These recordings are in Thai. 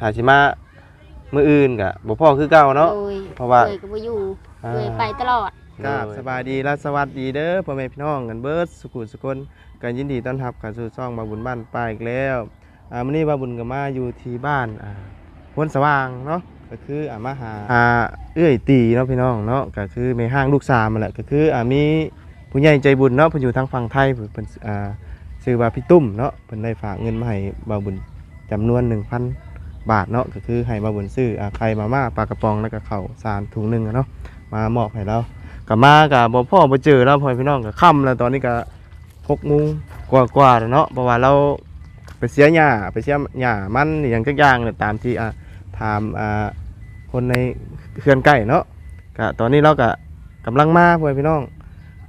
ถ้าสิมามื้ออื่นก็บ่พอคือเก่าเนาะ โดยเพราะว่า เลยก็บ่อยู่อ่า เลยไปตลอดครับสบายดีและสวัสดีเด้อพ่อแม่พี่น้องกันเบิดสุขุสุคนกันยินดีต้อนรับเข้าสู่ช่องบาบุญบ้านป้าอีกแล้วอ่ามื้อนี้บาบุญก็มาอยู่ที่บ้านอ่าพนสว่างเนาะก็คืออ่ามาหาอ่าเอื้อยตีเนาะพี่น้องเนาะก็คือแม่ห้างลูกสามนั่นแหละก็คืออ่ามีผู้ใหญ่ใจบุญเนาะเพิ่นอยู่ทางฝั่งไทยเพิ่นเพิ่นอ่าชื่อว่าพี่ตุ้มเนาะเพิ่นได้ฝากเงินมาให้บาบุญจำนวน1,000 บาทเนาะก็คือให้บาบุญซื้ออ่าไข่มาม่าปลากระป๋องแล้วก็ข้าวสารถุงหนึงอะเนาะมามอบให้เรากลับมากับบ่พ่อบ่เจอแล้วพ่อพี่น้องก็ค่ำแล้วตอนนี้ก็หกโมงกว่ากว่าๆแล้วเนาะเพราะว่าเราไปเสียหญ้าไปเสียหญ้ามันอหย่างทุกอย่างเนี่ยตามที่อ่าถามอ่าคนในเขื่อนใกล้เนาะก็ตอนนี้เราก็กำลังมาพ่อพี่น้อง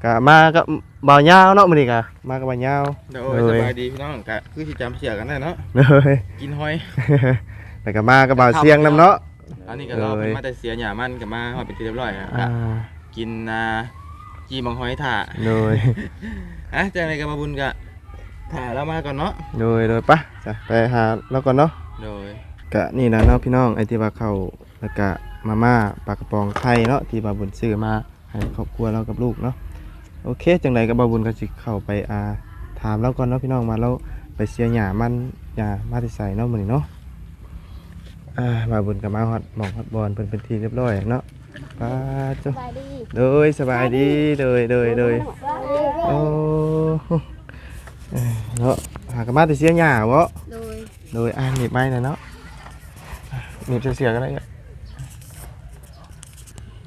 ก็มากับบ่าวยาวเนาะมื้อนี้ก็มากับบ่าวยาวโดเอ้ยยสบายดีพี่น้องกะคือที่จำเสียกันได้เนาะเลยกินหอย แล้วก็มากับบ่าวเสียงนํเนาะ อันนี้ก็เราเอ้ยเพิ่นมาแต่เสียหยามันกับมาหอยเป็นที่เรียบร้อยอะอ่ากินอ่าจีบังหอยถ่าโดยอะจากไหนกับมาบุญกะถ่าเรามาก่อนเนาะโดยโดยปะจ้ะไปหาเราก่อนเนาะโดยกะนี่นะเนาะพี่น้องไอที่ว่าเข้าวแล้วก็มาม่าปลากระป๋องไข่เนาะที่บาบุญซื้อมาให้ครอบครัวเรากับลูกเนาะโอเคจังไดก็บาบุญก็สิเข้าไปอาถามแล้วก่อนเนาะพี่น้องมาแล้วไปเสียหญ้ามันหญ้ามาที่ใส่เนาะมื้อนี้เนาะ อ่าบาบุญก็มาฮอดหมองฮอดบอลเพิ่นเป็นที่เรียบร้อยเนาะป้าจ้ะสบายดีโดยสบายดีโดยโดยโดยโอ้เอ้ยเนาะหากนมาที่เสียหญ้าบ่โดยโดยอ่านหนีบไม้หน่อยเนาะหนีบเสียๆก็ได้อะ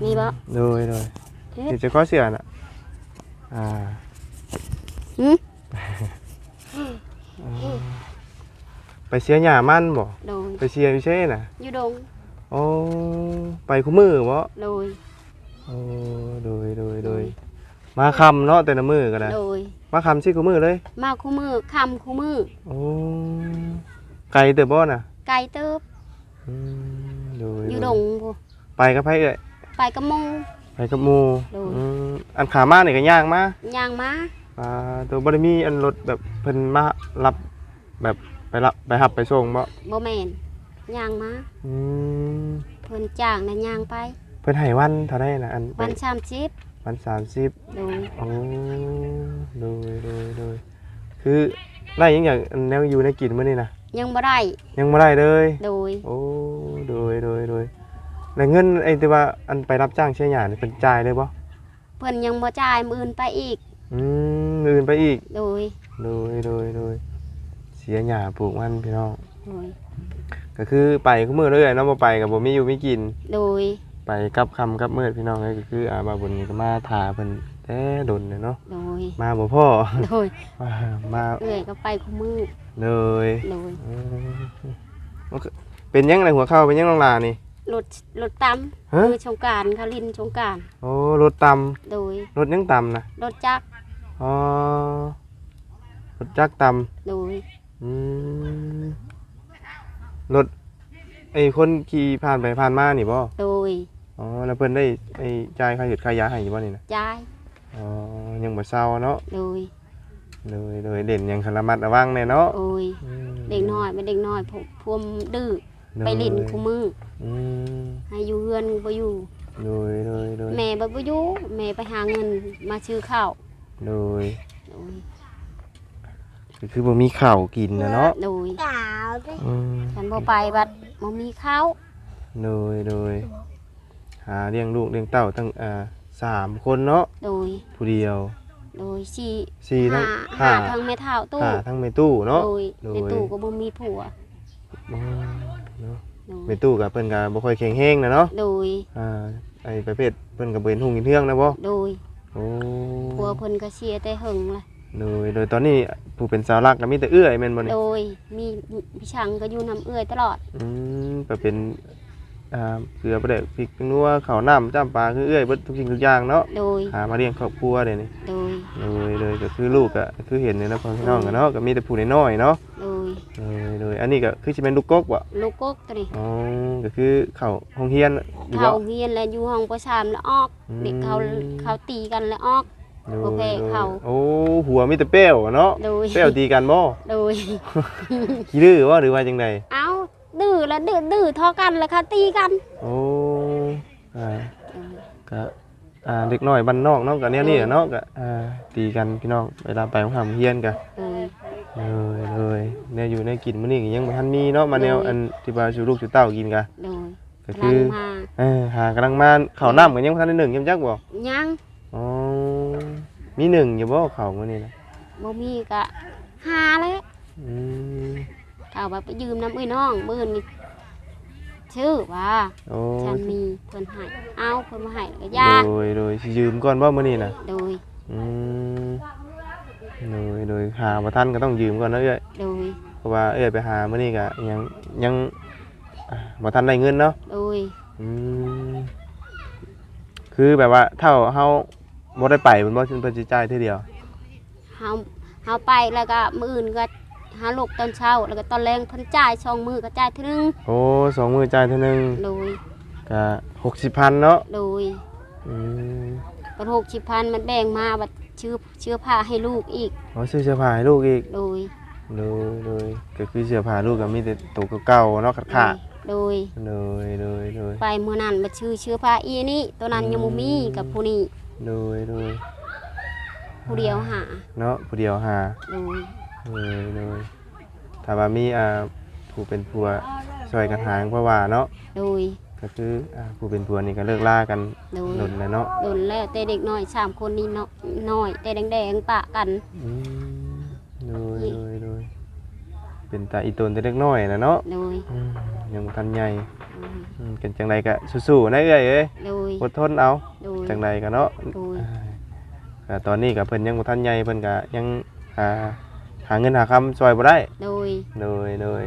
มีบ่โดยโดยเฮ็หนีดบจะข้อเสียน่ะอ่าหึ ไปเสียหญ้ามันบ่โดยไปเสียอยู่ใช่น่ะอยู่ดงโอ้ไปคู่มือบ่โดยโอ้โดยโดยโดยมาคำเนาะแต่ละมือก็ได้โดยมาคำสิคู่มือเลย มาคู่มือคำคู่มือโอ้ไกลเติบบ่น่ะ ไก่เติบอืมโดยอยู่โดดยงพูไปกับไผเอ้ยไปกับหมูไปกับหมู่โดยอืมอันขามานี่ก็ย่างมาย่างมาอ่าตัวบริมีอันรถแบบเพิ่นมารับแบบ ไปรับไปหับไปส่งบ่บ่แม่นย่างมาอืมเพิ่นจ้างนะย่างไปเพิ่นให้วันเท่าไดนะอันไปวันสามสิบวันสามสิบโดยโอ้โดยโดยโดยคือได้หยังอย่างอันแนวอยู่ในกินมื้อนี่นะยังบ่ได้ยังบ่ได้เลย โดยโอ้โดยโดยโดยแล้วเงินไอ้ที่ว่าอันไปรับจ้างเชี่ยหยานี่เพิ่นจ่ายเลยบ่เพิ่นยังบ่จ่ายมื้ออื่นไปอีกอืมอื่นไปอีกโดย โดยโดยโดย เสียหยาปลูกมันพี่น้องโดยก็คือไปคุมื้อเรื่อยๆเนาะบ่ไปก็บ่มีอยู่มีกิน โดยไปกับคำกับมืดพี่น้องเลยก็คืออาบาบุญนี่ก็มาถาเพิ่นแต่ดนเลยเนาะโดยมาบ่พ่อ โดยมามาเอื้อยก็ไปคู่มือเลยโดยอืมมันก็เป็นยังไงหัวเข้าเป็นยังน้องลานี่ รถรถตำฮะ คือชงกรารเขาลินชงกรารโอ้รถตโดยำรถยังตำนะรถจักรอ๋อรถจักรตโดยำ อืมรถไอ้คนขี่ผ่านไปผ่านมานี่บ่โดยอ๋อแล้วเพิ่นได้ไอ้จ่ายค่าหยุดค่ายาให้อยู่บ่นี่นะจ่ายอ๋อยังบ่เศร้าเนาะโดยเลยเลยเด่นยังคาระมัดระวังแน่เนาะโอ้ยอืมเด็กน้อยเป็นเด็กน้อยพวกพวมดื้อไปลินคู่มืออืมให้อยู่เฮือนบ่อยู่เลยเลยเลยแม่บ่บ่อยู่แม่ไปหาเงินมาซื้อข้าวเลยโดย ก็คือบ่มีข้าวกินนะเนาะโดยอืมฉันบ่ไปบัดบ่มีข้าวเลยเลยหาเลี้ยงลูกเลี้ยงเต้าตั้งอ่าสามคนเนาะโดยผู้เดียวโดยสี่สี่ทั้ห้างห้าห้าทั้งแม่เฒ่าตู้ห้าทั้งแม่ตู้เนาะ โดยโดย ในตู้ก็บ่มีผัวอืมเนาะโดยแม่ตู้ก็เพิ่นก็บ่ค่อยแข็งแรงนะเนาะโดยอ่าไอ้ประเภทเพิ่นก็บ่เห็นหุ่งเห็นเทืองนะบ่โดยโอ้ผัวเพิ่นก็เสียแต่หึงล่ะ เลยโดยตอนนี้ผู้เป็นสาวรักก็มีแต่เอื้อยแม่นบ่นี่โดยมีพี่ชังก็อยู่นํเอื้อยตลอดอืมก็เป็นอ่าเกลือประเดกพริกนัวข้าวน้ำจ้ำปลาคือเอื้อยเบิดทุกสิ่งทุกอย่างเนาะโดยหามาเลี้ยงครอบครัวเดี๋ยวนี้โดยเลยเลยก็คือลูกอะคือเห็นเนี่ยนะพ่อพี่น้องกันเนาะก็มีแต่ผู้น้อยๆเนาะโดยเลยเลยอันนี้ก็คือสิเป็นลูกกกบ่ลูกกกตัวนี้อ๋อก็คือเข้าห้องเรียนอยู่เขาบ่เฮียนแล้วอยู่ห้องประชามแล้วออกอืมเด็กเขาเขาตีกันแล้วออก โดยโอเคโดยเข้าโอ้หัวมีแต่เป้วอะเนาะโดย เป้วตีกันบ่โดย ขี้ดื้อบ่หรือว่าจังไดเอ้าดื้อแล้วดื้อดื้อทอกันแล้วค่ะตีกันโอ้อ่าเออก็อ่าเด็กน้อยบ้านนอกเนาะก็แนวนี้แหละเนาะก็อ่าตีกันพี่น้องเวลาไปโรงหำเฮียนก็เออ เลยเลยแนวอยู่ในกินมื้อนี้ก็ยังบ่ทันมีเนาะมาแนวเลยอันที่ว่าสู่ลูกสู่เต้ากินก็โดยก็กำคืลัองมาเออหากำลังมาข้าวน้ำก็ยังบ่ทันได้หนึ่งยังจักบ่ยังอ๋อ มีหนึ่งอยู่บ่ข้าวมื้อนี้นะบ่มีก็หาแล้วอืมเอาไปยืมน้ำเอ้ยน้องมื้อนี้ชื่อว่าโอ้ฉันมีเพิ่นให้เอาเพิ่นมาให้แล้วก็ยาโดยโดยสิยืมก่อนบ่มื้อนี้น่ะโดยอืมโดยโดยหาบ่ทันก็ต้องยืมก่อนเนาะเอ้ยโดยเพราะว่าเอ้ยไปหามื้อนี้ก็ยังยังอ่าบ่ทันได้เงินเนาะโดย อืมคือแบบว่าเท่าเฮา บ่ได้ไปมันบ่สิเพิ่นสิจ่ายเทื่อเดียว เฮาเฮาไปแล้วก็มื้ออื่นก็หาลูกตอนเช้า แล้วก็ตอนแรงเพิ่นจ่ายช่องมือก็จ่ายเทีนึงโอ้สองมื้อจ่ายเทื่อหนึงโดยก็60,000เนาะโดยอืมปันหกสิบพันมันแบ่งมาบัดชื่อเชื้อผ้าให้ลูกอีกอ๋อซื้อเสื้อผ้าให้ลูกอีกโดยโดยโดยก็คือเสื้อผ้าลูกก็มีแต่ตัวเก่าๆเนาะขาดโดยๆโดยโดยโดยไปเมื่อนั้นบัดชื่อเชื้อผ้าอีนี่ตัวนั้นยังบ่มีกับผู้นี้ โดยโดยผู้เดียวหาเนาะผู้เดียวหาโดยโดยโดยถ้าว่ามีอ่าผู้เป็นผัวช่วยกันหางเพราะว่าเนาะโดยก็คืออ่าผู้เป็นผัวนี่ก็เลิกล่ากันโดยหล่นแล้วเนาะโดนแล้วแต่เด็กน้อยสามคนนี่เนาะน้อยแต่แดงๆปะกันอืมโดยโดยโดยเป็นตาอีตนแต่เล็กน้อยนะเนาะโดยอืมยังบ่ทันใหญ่โดย อืมเป็นจังไดก็สู้ๆนะเอ้ยเอ้ยโดยอดทนเอา โดย จังไดก็เนาะโดยก็ตอนนี้ก็เพิ่นยังบ่ทันใหญ่เพิ่นก็ยังหาหาเงินหาคำช่วยบ่ได้โดย โดยโดย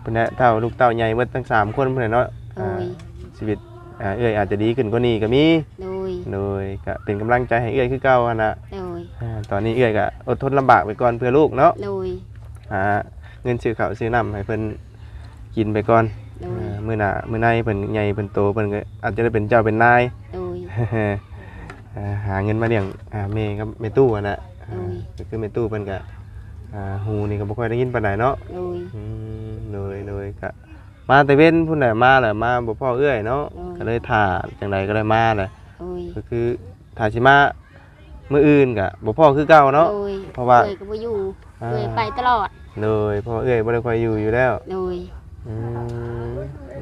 เพิ่นน่ะเท่าลูกเต้าใหญ่หมดทั้งสามคนเพิ่นน่ะเนาะโดอ่าย ชีวิตอ่าเอื้อยอาจจะดีขึ้นกว่านี้ก็มี โดย โดยก็เป็นกำลังใจให้เอื้อยคือเก่าหั่นน่ะโดย อ่าตอนนี้เอื้อยก็อดทนลำบากไปก่อนเพื่อลูกเนาะโดย หาเงินซื้อข้าวซื้อน้ำให้เพิ่นกินไปก่อนโดยอ่า มื้อหน้ามื้อในเพิ่นใหญ่เพิ่นโตเพิ่นก็อาจจะได้เป็นเจ้าเป็นนาย โดย อ่าหาเงินมาเลี้ยงอ่าแม่กับแม่ตู้อะนะอ่าอืม ก็คือแม่ตู้เพิ่นก็อ่าฮูนี่ก็บ่ค่อยได้ยินปานใดเนาะโดย อืมโดยโดยก็มาแต่เว้นพุ่นน่ะมาแหละมาบ่พ่อเอื้อยเนาะอืม ก็เลยถ่าจังไดก็เลยมาแหละโดยก็คือถ่าสิมามื้ออื่นก็บ่พ่อคือเก่าเนาะ โดยเพราะว่า เอ้ยก็บ่อยู่อ่าเอ้ยไปตลอดโดยเพราะว่าเอื้อยบ่ได้ค่อยอยู่อยู่แล้วโดยอืม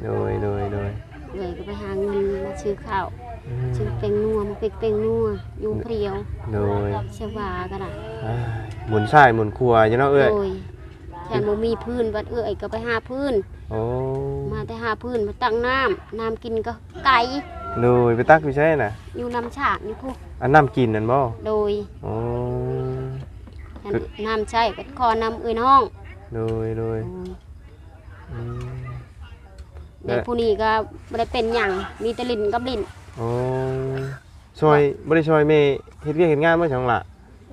โดยโดยโดยเอ้ยก็ไปหาเงินมาซื้อข้าวอืมซื้อเป็งนัวมาเป็กเป็งนัวอยู่เพรียวโดยเชวาก็ได้อ่าหมุนซ้ายหมุนขวาอยู่เนาะเอื้อยโดยแทนบ่มีพื้นบัดเอ้ยก็ไปหาพื้น โอ้มาแต่หาพื้นมาตั้งน้ำน้ำกินก็ไก่โดยไปตักไปใช่น่ะอยู่น้ำฉากนี่พวกอันน้ำกินนั่นบ่โดยโอ้อันน้ำใช้ก็คอน้ำเอ้ยน้องโดยโดยโดยอืม เด็กผู้นี้ก็บ่ได้เป็นหยังมีแต่ลิ้นกับลิ้นโอ้ช่วยบ่ได้ช่วยแม่เฮ็ดเวียกเฮ็ดงานบ่จังล่ะ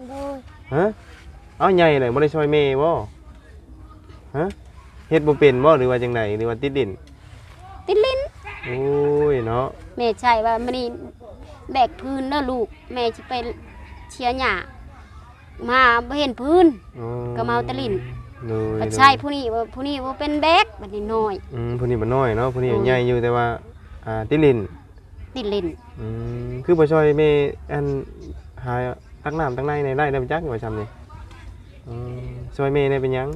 โดยฮะเอาใหญ่เลยบ่ได้ช่วยแม่บ่ฮะเฮ็ดบ่เป็นบ่หรือว่าจังไดหรือว่าติดดินติดลิ้นโอ้ยเนาะแม่ใช่ว่ามันนี่แบกพื้นเด้อลูก แม่สิไปเชียร์หญ้ามาบ่เห็นพื้นโอ้ก็มาเอาแต่ลิ้น โดยบัดใช่ผู้นี้ว่าผู้นี้ว่าเป็นแบกบัดนี้น้อยอืมผู้นี้บ่น้อยเนาะผู้นี้โอ้ยใหญ่อยู่แต่ว่าอ่าติดดินติดลิ้นอืมคือบ่ช่วยแม่อันหาตักน้ำตักในในไร่ได้บ่จักว่าจำนี่อืมช่วยแม่ได้เป็นหยัง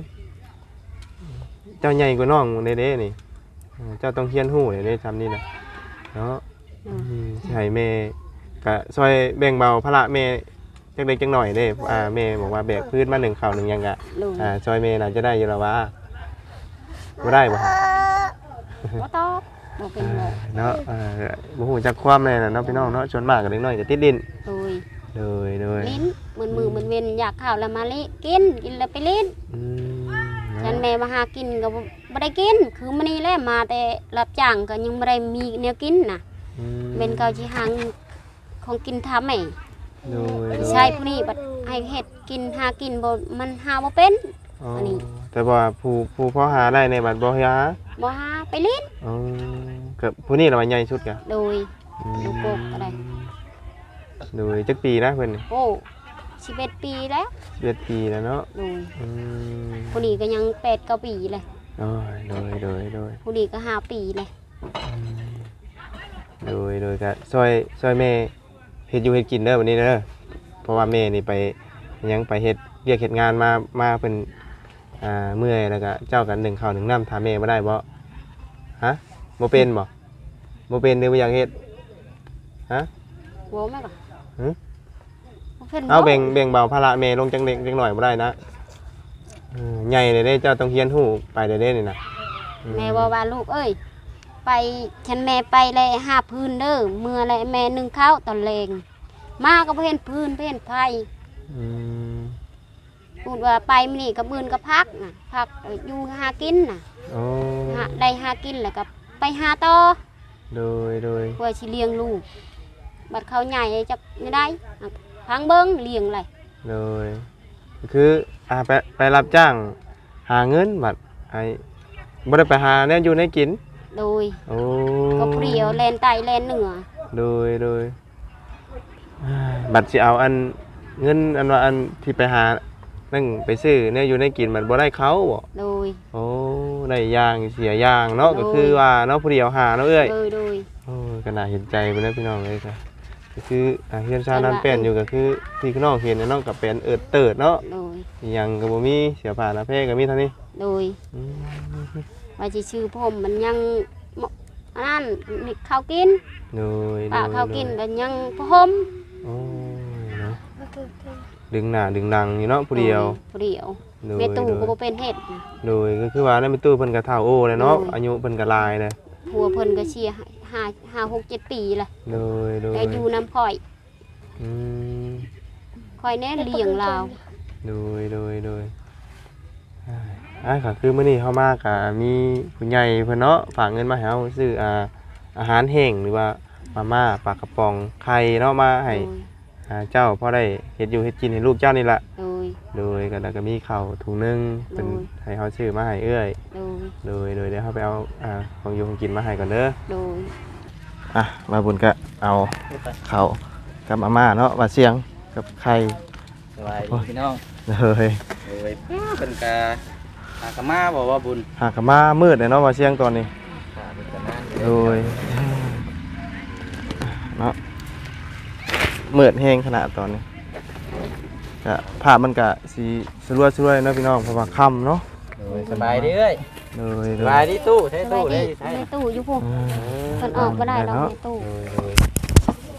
เจ้าใหญ่กว่าน้องเด้ๆนี่อ่าเจ้าต้องเฮียนหู้เด้ๆทำนี่นะเนาะเออือมสิให้แม่ก็ช่วยแบ่งเบาภาระแม่ จักเล็กจักหน่อยเด้อ่าแม่บอกว่าแบกพื้นมาหนึ่งข้าวหนึ่งหยังกะลูกอ่าช่วยแม่น่าจะได้อยู่แล้วว่าบ่ได้บ่ครับบ่ตอบบ่เป็นหมอเนาะอ่าบ่ฮู้จักความเลยน่ะเนาะพี่น้องเนาะชวนมากก็เล็กน้อยก็ติดดินโดยเลยเลยลิ้นมันมือมันเว้นอยากข้าวแล้วมาเลิกินกินแล้วไปลิ้นอืมฉันเนาะแม่มาหากินก็บ่บ่ได้กิน คือมื้อนี้แหละมาแต่รับจ้างก็ยังบ่ได้มีแนวกินน่ะอืมเป็นเขาสิหาของกินทำให้ โดยโดยใช่ผู้นี้บัดให้เฮ็ดกินหากินบ่มันหาบ่เป็นอ๋ออนนี้แต่ว่าผู้ผู้พอหาได้ในบัดบ่หาบ่หาไปลิ้นอ๋อกับผู้นี้เรามาใหญ่สุดกะโดยลูกโป่งก็ได้โดยจักปีนะเพิ่นโอ้11ปีแล้วเจ็ดปีแล้วเนาะโดยอืมผู้นี้ก็ยัง8 9ปีเลยโอ้ยโดยโดยโดยผู้นี้ก็ห้าปีเลยโดยโดยก็ซอยซอยแม่ เฮ็ดอยู่เฮ็ดกินเด้อวันนี้เด้อเพราะว่าแม่นี่ไปหยังไปเฮ็ดเรียกเฮ็ดงานมามาเพิ่นอ่าเมื่อยแล้วก็เจ้ากันหนึ่งข้าวหนึ่งน้ำถามแม่บ่ได้บ่ฮะบ่เป็นบ่บ่เป็นหรือบ่อยากเฮ็ดฮะโว้แม่ก่อนหือพิ่นเอาแบ่งแบ่งเบาภาระแม่ลงจังเล็กจังหน่อยบ่ได้นะเออใหญ่เลยเด้เจ้าต้องเรียนรู้ไปเด้เด้นี่นะอืแม่บอกว่าลูกเอ้ย ไปฉันแม่ไปเลยห้าพื้นเด้อเมื่อไรแม่นึ่งข้าวตอนเลงมาก็บ่เห็นพื้นบ่เห็นไฟอืมพูดว่าไปมื้อนี่ก็บืนก็พักน่ะพักเอ่ออยู่หากินน่ะโอ้หาได้หากินแล้วก็ไปหาต่อโดยโดยเพื่อสิเลี้ยงลูกบัดเขาใหญ่จักไม่ได้อะพังเบิ้งเลี้ยงเลยโดยคืออ่าไปไปรับจ้างหาเงินบัดไอ้บ่ได้ไปหาเนี่ยอยู่ในกิน โดยโอ้ก็เปรียวแลนไตแลนเหนือโดยโดยอ่าบัดสิเอาอันเงินอันว่าอันที่ไปหานั่งไปซื้อเนี่ยอยู่ในกินมันบ่ได้เขาบ่โดย โอ้ได้ย่างเสียย่างเนาะโอ้ย ก็คือว่าเนาะผู้เดียวหาเนาะเอ้ยโดยโดย โอ้ยก็น่าเห็นใจไปนะพี่น้องเลยค่ะก็คืออ่าเฮียนชาอันว่านั้นเป็นอยู่ก็คือพี่น้องเห็นเนี่ยน้องกับเป็นเอิดเติดเนาะ โดย อิหยังก็บ่มีเสียผ่านนะเพ่ก็มีเท่านี้โดยอืม ว่าสิชื่อผมมันยังมอันนั้นนี่ข้าวกินโดยป้าโดยข้าวกินก็ยังผมโอ้ยเนาะดึงหน้าดึงหนังอยู่เนาะผู้เดียวผู้เดียวโดยเมตู้โดก็ยบ่เป็นเฮ็ดโดยก็คือว่าในนเป็นตู้เพิ่นก็เฒ่าโอ้เลยเนาะโดยอายุเพิ่นก็หลายเลยผัวเพิ่นก็เชียร์ห้าห้าหกเจ็ดปีละโดยโดยแต่อยู่น้ำข่อยอืมข่อยแน่เลี้ยงลาวโดยโดยโดย อ่าอ่าก็คือมื้อนี้เฮามาก็มีผู้ใหญ่เพิ่นเนาะฝากเงินมาให้เฮาซื้ออ่าอาหารแห้งหรือว่ามาม่าปลากระป๋องไข่เนาะมาให้โดยอ่าเจ้าพอได้เฮ็ดอยู่เฮ็ดกินให้ลูกเจ้านี่ล่ะ โดย โดยก็แล้วก็มีข้าวถุงหนึงเป็นโดย ให้เขาซื้อมาให้เอื้อย โดย โดยโดยเดี๋ยวเขาไปเอาอ่าของอยู่ของกินมาให้ก่อนเด้อ โดย อะมาบุญก็เอาข้าวกับอาม่าเนาะมาเสียงกับไข่สบายดีพี่น้อง เลย โอ้ยเป็นกา หากะมาบอกว่าบุญหากบมามืดเลยเนาะมาเสียงตอนนี้หาเป็นกันนานโดยเนาะมืดแห้งขนาดตอนนี้ก็ภาพมันก็สีสลัวสลัวๆเนาะพี่น้องเพราะว่าค่ำเนาะโอ้ยสบายดีเอ้ยโดยสโดบายยดีตู้ใช้สบาตู้ยได้ดีใช่ในตู้อยู่พุ่นอ่าเพิ่นออกบ่ได้ดอกในตู้โดยโดย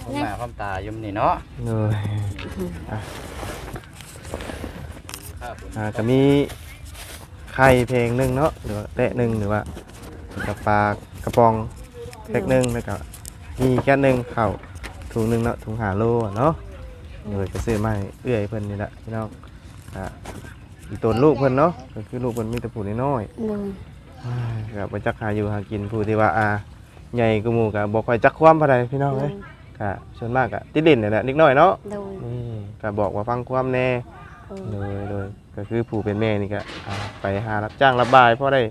ผมมาความตายุ่มนี่เนาะโดยครับอ่าก็มี ไข่เพลงหนึ่งเนาะหรือว่าเตะหนึ่งหรือว่ากับปลากระป๋องเล็กหนึ่งแล้วก็มีแค่หนึ่งเข่าวถุงหนึ่งเนาะถุงหาโลอะเนาะเลยก็ซื้อมาให้เอื้อยเพิ่นนี่แหละพี่น้องอ่าอีตนลูกเพิ่นเนาะก็คือลูกเพิ่นมีแต่ผู้น้อยโดยๆอ้ายก็บ่จักหาอยู่หากินผู้ที่ว่าอ่าใหญ่กูหมู่ก็บ่ค่อยจักความปานใดพี่น้องโดเอ้ยยก็ส่วนมากก็ติดดินนี่แหละนิดหน่อยเนาะโดยนี่ก็บอกว่าฟังความแน่ โดยโดยโดย ก็คือผู้เป็นแม่นี่ก็อ่าไปหารับจ้างรับบายเพราะได้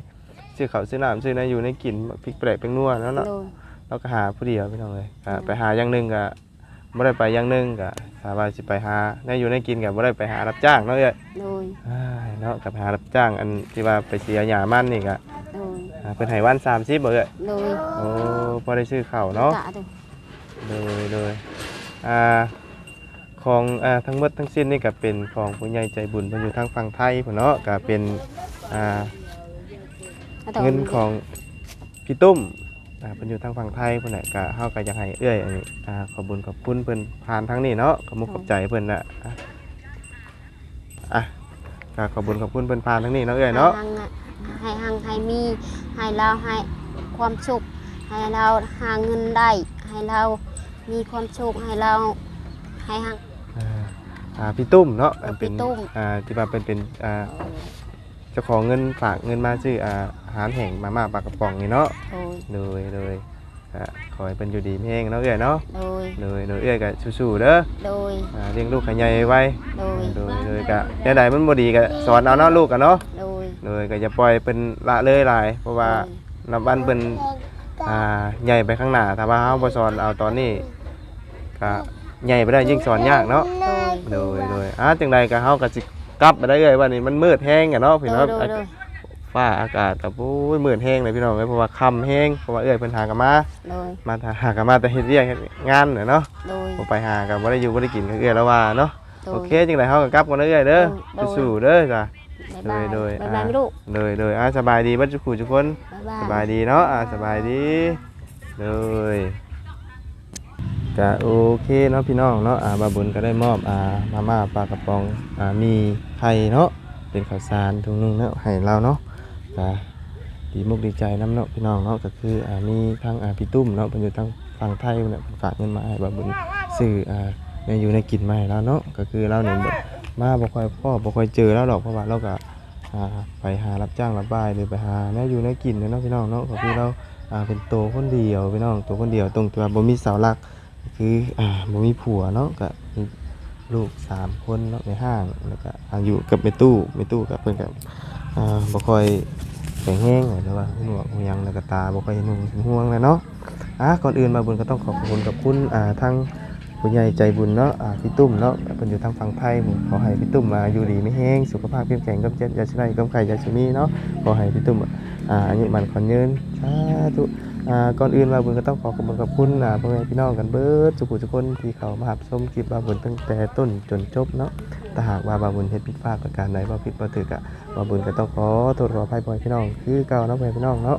ซื้อข้าวซื้อน้ำซื้อนาอยู่ในกินพริกแปลกเป็นนัวแล้วเนาะโดยเราก็หาผู้เดียวพี่น้องเลยก็ไปหาอย่างหนึ่งก็ไม่ได้ไปอย่างหนึ่งก็สาบายสิไปหาในอยู่ในกินก็ไม่ได้ไปหารับจ้างเนาะเอ้ยโดยอ้ายเนาะกับหารับจ้างอันที่ว่าไปเสียหยามันนี่ก็โดยอ่าเพิ่นให้วัน30บ่เอ้ยโดยโอ้พอได้ซื้อข้าวเนาะกะโดยโดยโดยอ่า ของอ่าทั้งหมดทั้งสิ้นนี่ก็เป็นของผู้ใหญ่ใจบุญเพิ่นอยู่ทางฝั่งไทยพุ่นเนาะก็เป็นอ่าอาต่อเงินของพี่ตุ้มอ่าเพิ่นอยู่ทางฝั่งไทยเพิ่นน่ะก็เฮาก็อยากให้เอื้อยอันนี้อ่าขอบคุญขอบคุณเพิ่นผ่านทางนี้เนาะขอบมุกขอบใจเพิ่นน่ะอะอะก็ขอบคุญขอบคุณเพิ่นผ่านทางนี้เนาะเอื้อยเนาะให้หังอะให้หังให้มีให้เราให้ความสุข ให้เราหาเงินได้ ให้เรามีความสุขให้เราให้หัง อ่าอ่าพี่ตุ้มเนาะเออเป็นพี่ตุ้ม อ่าที่ว่าเป็นเป็นอ่าเจ้าของเงินฝากเงินมาซื้ออ่าอาหารแห้งมาม่าปลากระป๋องนี่เนาะโดยเลยเลยอะขอให้เพิ่นอยู่ดีมีแฮงเนาะเอื้อยเนาะโดยเลยเลยเอื้อยก็สู้ๆเด้อโดยอ่าเลี้ยงลูกให้ใหญ่ไว้โดยโดยโดยก็แนวใดมันบ่ดีก็สอนเอาเนาะลูกกันเนาะโดยโดยก็อย่าปล่อยเป็นละเลยหลายเพราะว่า นับวันเป็นอ่าใหญ่ไปข้างหน้าถ้าว่าเฮาบ่สอนเอาตอนนี้ก็ ใหญ่ไปได้ยิ่งสอนยากเนาะโดยโดยโดยอ่าจังใดก็เฮาก็สิกลับไปได้เอ้ยว่านี่มันมืดแฮงอะเนาะพี่โดเนาะยโดยโดยฝฟ้าอากาศกับโอ้ยมืดแห้งเลยพี่น้องเอ้ยเพราะว่าค่ำแห้งเพราะว่าเอ้ยเพิ่นหากันมาโดยมาหากันมาแต่เฮ็ดเวียกเฮ็ดงานน่ะเนาะโดยบ่ไปหากันบ่ได้อยู่บ่ได้กินก็เอ้ยแล้วว่าเนาะโดโอยเคจังไดเฮาก็กลับกันเด้อเอ้ยเด้อโดยสู้ๆเด้อจ้ะบ๊ายบายโดยบ๊ายอ่าบายลูกโดยโดยอ่าสบายดีเบ่ทุกผู้ทุกคนบ๊ายบายสบายดีเนาะอ่าสบายดีเลย ก็โอเคเนาะพี่น้องเนาะอ่าบาบุญก็ได้มอบอ่ามาม่าปลากระป๋องอ่ามีไข่เนาะเป็นข้าวสารถุงนึงเนาะให้เราเนาะก็ดีมุกดีใจน้ำเนาะพี่น้องเนาะก็คืออ่ามีทั้งอ่าพี่ตุ้มเนาะเป็นอยู่ทางฝั่งไทยเนี่ยฝากเงินมาให้บาบุญซื้ออ่าเนี่ยอยู่ในกินมาให้เราเนาะก็คือเราเนี่ยมาบ่ค่อยพ่อบ่ค่อยเจอแล้วหรอกเพราะว่าเราก็อ่าไปหารับจ้างรับบ่ายหรือไปหาแนวอยู่แนกินเนาะพี่น้องเนาะก็คือเราอ่าเป็นโตวคนเดียวพี่น้องโตวคนเดียวตรงตัวบ่มีเสาหลัก คืออ่าบ่มีผัวเนาะก็มีลูกสามคนเนาะในห้างแล้วก็อายู่กับแม่ตู้แม่ตู้กับเพิ่นก็อ่าบ่ค่อยแข็งแรงหรือว่าหนวกหูยังแล้วก็ตาบ่ค่อยนุ่งห่วงเลยเนาะอะก่อนอื่นมาบุญก็ต้องขอบคุณกับคุณอ่าทางผู้ใหญ่ใจบุญเนาะอ่าพี่ตุ้มเนาะเพิ่นอยู่ทางฝั่งไทยผมขอให้พี่ตุ้มมาอยู่ดีไม่แห้งสุขภาพเข้มแข็งกับเจ็บยาชนะกับไข่ยาชมีเนาะขอให้พี่ตุ้มอ่าอายุมันขอนยืนสาธุ ก่อนอื่นมาบุญก็ต้องขอขอบคุณกับคุณพ่อแม่พี่น้องกันเบิดสุขุทุกคนที่เขามาหับชมคลิปบาบุญตั้งแต่ต้นจนจบเนาะถ้าหากว่าบาบุญเฮ็ดผิดพลาดประการใดบ่ผิดบ่ถูกอะบาบุญก็ต้องขอโทษขออภัยพ่อแม่พี่น้องคือเก่าเนาะพ่อแม่พี่น้องเนาะ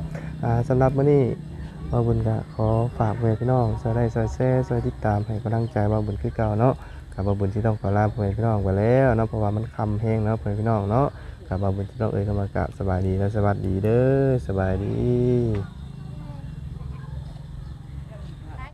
สำหรับมื้อนี้บาบุญก็ขอฝากไว้พี่น้องซอยได้ซอยแซ่ซอยติดตามให้กำลังใจบาบุญคือเก่าเนาะกับบาบุญที่ต้องขอลาพ่อแม่พี่น้องไปแล้วเนาะเพราะว่ามันคำแห้งเนาะพ่อแม่พี่น้องเนาะกับบาบุญที่ต้องเอ่ยเข้ามากราบสบายดีและสวัสดีเด้อสบายดี